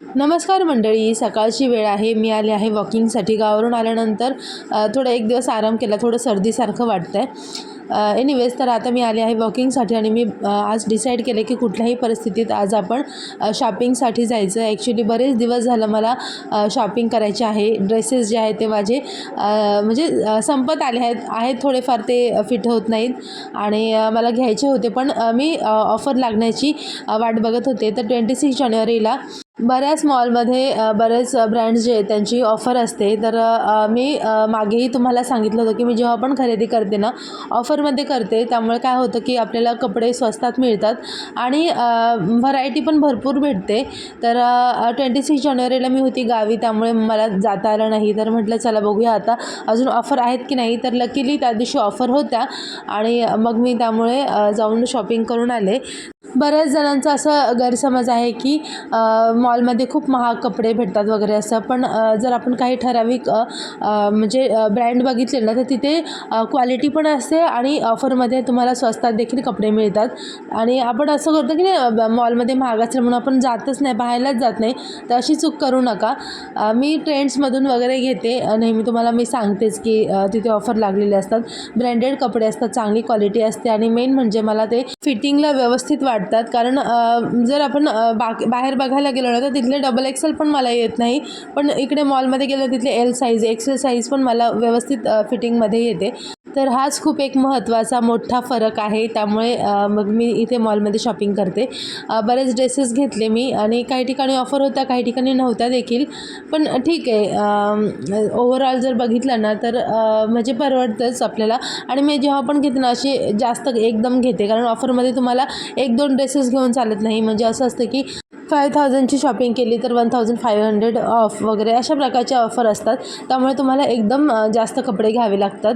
नमस्कार मंडळी सकाळची वेळ आहे. मी आले आहे वॉकिंगसाठी गावावरून आल्यानंतर थोडा एक दिवस आराम केला. थोडं सर्दीसारखं वाटतं आहे एनिवेज तर आता मी आले आहे वॉकिंगसाठी आणि मी आज डिसाईड केले की कुठल्याही परिस्थितीत आज आपण शॉपिंगसाठी जायचं. ॲक्च्युली बरेच दिवस झालं मला शॉपिंग करायचे आहे. ड्रेसेस जे आहेत ते माझे म्हणजे संपत आले आहेत. आहेत थोडेफार ते फिट होत नाहीत. आणि मला घ्यायचे होते. पण मी ऑफर लागण्याची वाट बघत होते. तर ट्वेंटी सिक्स जानेवारीला बऱ्याच मॉलमध्ये बरेच ब्रँड्स जे आहेत त्यांची ऑफर असते. तर मी मागेही तुम्हाला सांगितलं होतं की मी जेव्हा पण खरेदी करते ना ऑफरमध्ये करते. त्यामुळे काय होतं की आपल्याला कपडे स्वस्तात मिळतात आणि व्हरायटी पण भरपूर भेटते. तर ट्वेंटी सिक्स जानेवारीला मी होती गावी त्यामुळे मला जाता आलं नाही. तर म्हटलं चला बघूया आता अजून ऑफर आहेत की नाही? तर लकीली त्या दिवशी ऑफर होत्या आणि मग मी त्यामुळे जाऊन शॉपिंग करून आले. बऱ्याच जणांचा असं गैरसमज आहे की मॉलमध्ये खूप महाग कपडे भेटतात वगैरे असं. पण जर आपण काही ठराविक म्हणजे ब्रँड बघितले ना तर तिथे क्वालिटी पण असते आणि ऑफरमध्ये तुम्हाला स्वस्तात देखील कपडे मिळतात. आणि आपण असं करतो की नाही मॉलमध्ये महाग असलं म्हणून आपण जातच नाही पाहायलाच जात नाही. तर अशी चूक करू नका. मी ट्रेंड्समधून वगैरे घेते. नेहमी तुम्हाला मी सांगतेच की तिथे ऑफर लागलेले असतात. ब्रँडेड कपडे असतात चांगली क्वालिटी असते आणि मेन म्हणजे मला ते फिटिंगला व्यवस्थित वाटतात. कारण जर आपण बाकी बाहेर बघायला गेलो ना तर तिथले डबल एक्सेल पण मला येत नाही. पण इकडे मॉलमध्ये गेलं तिथले एल साईज एक्सेल साईज पण मला व्यवस्थित फिटिंगमध्ये येते. तर हाच खूप एक महत्त्वाचा मोठा फरक आहे. त्यामुळे मग मी इथे मॉलमध्ये शॉपिंग करते. बरेच ड्रेसेस घेतले मी आणि काही ठिकाणी ऑफर होत्या काही ठिकाणी नव्हत्या देखील. पण ठीक आहे ओव्हरऑल जर बघितलं ना तर म्हणजे परवडतंच आपल्याला. आणि मी जेव्हा पण घेते ना अशी जास्त एकदम घेते. कारण ऑफरमध्ये तुम्हाला एक दोन ड्रेसेस घेऊन चालत नाही. म्हणजे असं असतं की फाय थाउजंडची शॉपिंग केली तर one thousand five hundred off वगैरे अशा प्रकारच्या ऑफर असतात. त्यामुळे तुम्हाला एकदम जास्त कपडे घ्यावे लागतात.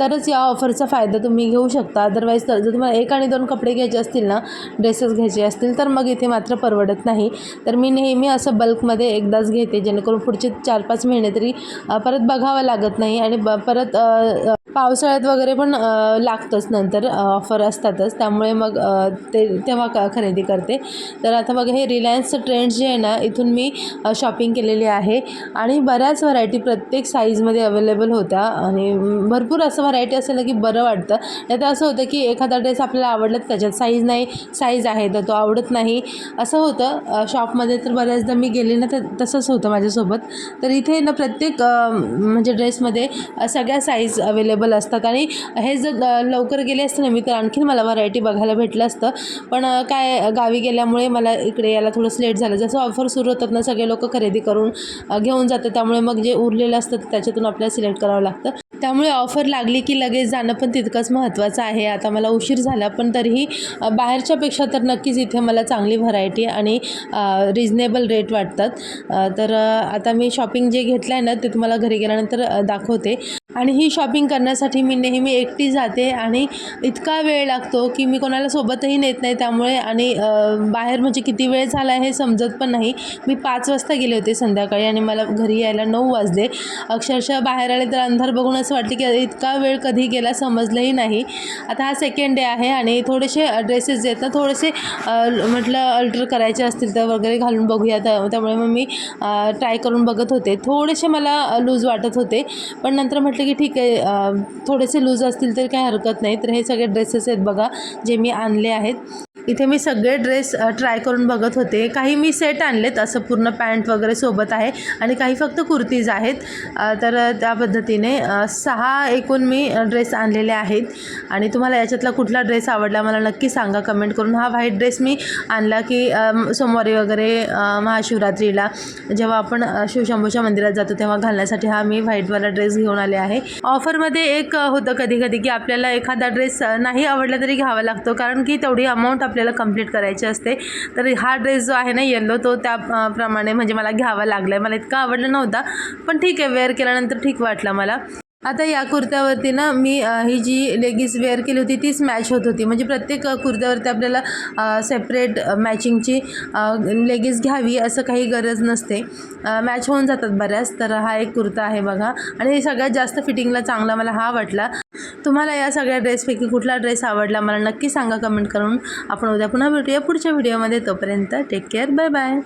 तरच या ऑफरचा फायदा तुम्ही घेऊ शकता. अदरवाईज तर जर तुम्हाला एक आणि दोन कपडे घ्यायचे असतील ना ड्रेसेस घ्यायचे असतील तर मग इथे मात्र परवडत नाही. तर मी नेहमी असं बल्कमध्ये एकदाच घेते जेणेकरून पुढचे चार पाच महिने तरी परत बघावं लागत नाही आणि ब परत पावसाळ्यात वगैरे पण लागतंच नंतर ऑफर असतातच. त्यामुळे मग ते तेव्हा क खरेदी करते. तर आता बघा हे रिलायन्सचं ट्रेंड्स जे आहे ना इथून मी शॉपिंग केलेली आहे. आणि बऱ्याच व्हरायटी प्रत्येक साईजमध्ये अवेलेबल होत्या. आणि भरपूर असं व्हरायटी असेल ना की बरं वाटतं. नाही तर असं होतं की एखादा ड्रेस आपल्याला आवडला तर त्याच्यात साईज नाही साईज आहे तर तो आवडत नाही. असं होतं. शॉपमध्ये तर बऱ्याचदा मी गेले ना तर तसंच होतं माझ्यासोबत. तर इथे ना प्रत्येक म्हणजे ड्रेसमध्ये सगळ्या साईज अवेलेबल असतात. आणि हे जर लवकर गेले असते ना मी तर आणखीन मला व्हरायटी बघायला भेटलं असतं. पण काय गावी गेल्यामुळे मला इकडे यायला थोडंसं लेट झालं. जसं ऑफर सुरू होतात ना सगळे लोक खरेदी करून घेऊन जातात. त्यामुळे मग जे उरलेलं असतं त्याच्यातून आपल्याला सिलेक्ट करावं लागतं. त्यामुळे ऑफर लागली की लगेच जाणं पण तितकंच महत्त्वाचं आहे. आता मला उशीर झाला पण तरीही बाहेरच्यापेक्षा तर नक्कीच इथे मला चांगली व्हरायटी आणि रिजनेबल रेट वाटतात. तर आता मी शॉपिंग जे घेतलं आहे ना ते तुम्हाला घरी गेल्यानंतर दाखवते. आणि ही शॉपिंग करण्यासाठी मी नेहमी एकटी जाते आणि इतका वेळ लागतो की मी कोणाला सोबतही नेत नाही त्यामुळे आणि बाहेर म्हणजे किती वेळ झाला आहे हे समजत पण नाही. मी पाच वाजता गेले होते संध्याकाळी आणि मला घरी यायला नऊ वाजले. अक्षरशः बाहेर आले तर अंधार बघून असं वाटलं की इतका वेळ कधी गेला समजलंही नाही. आता हा सेकंड डे आहे आणि थोडेसे ड्रेसेस जे आहेत ना थोडेसे म्हटलं अल्टर करायचे असतील तर वगैरे घालून बघूया. तर त्यामुळे मग मी ट्राय करून बघत होते. थोडेसे मला लूज वाटत होते. पण नंतर म्हटलं की ठीक आहे थोडेसे लूज असतील तर काही हरकत नाही. तर हे सगळे ड्रेसेस आहेत बघा जे मी आणले आहेत. इथे मी सगळे ड्रेस ट्राय करून बघत होते. काही मी सेट आणलेत असं पूर्ण पॅन्ट वगैरे सोबत आहे आणि काही फक्त कुर्तीज आहेत. तर त्या पद्धतीने सहा एकूण मी ड्रेस आणलेले आहेत. आणि तुम्हाला याच्यातला कुठला ड्रेस आवडला मला नक्की सांगा कमेंट करून. हा व्हाईट ड्रेस मी आणला की सोमवारी वगैरे महाशिवरात्रीला जेव्हा आपण शिवशंभूच्या मंदिरात जातो तेव्हा घालण्यासाठी हा मी व्हाईटवाला ड्रेस घेऊन आले आहे. ऑफरमध्ये एक होतं कधी कधी की आपल्याला एखादा ड्रेस नाही आवडला तरी घ्यावा लागतो. कारण की तेवढी अमाऊंट आपल्याला आपल्याला कंप्लीट करायची असते. तर हा ड्रेस जो आहे ना येल्लो तो त्या प्रमाणे म्हणजे मला घ्यावा लागला आहे मला इतका आवडला नव्हता पण ठीक आहे वेअर केल्यानंतर ठीक वाटला मला. आता या कुर्त्यावरती ना मी ही जी लेगीज वेअर केली होती तीच मॅच होत होती. म्हणजे प्रत्येक कुर्त्यावरती आपल्याला सेपरेट मॅचिंगची लेगीज घ्यावी असं काही गरज नसते. मॅच होऊन जातात बऱ्याच तर हा एक कुर्ता आहे बघा. आणि हे सगळ्यात जास्त फिटिंगला चांगला मला हा वाटला. तुम्हाला या सगळ्या ड्रेसपैकी कुठला ड्रेस आवडला मला नक्की सांगा कमेंट करून. आपण उद्या पुन्हा भेटूया पुढच्या व्हिडिओमध्ये. तोपर्यंत टेक केअर बाय बाय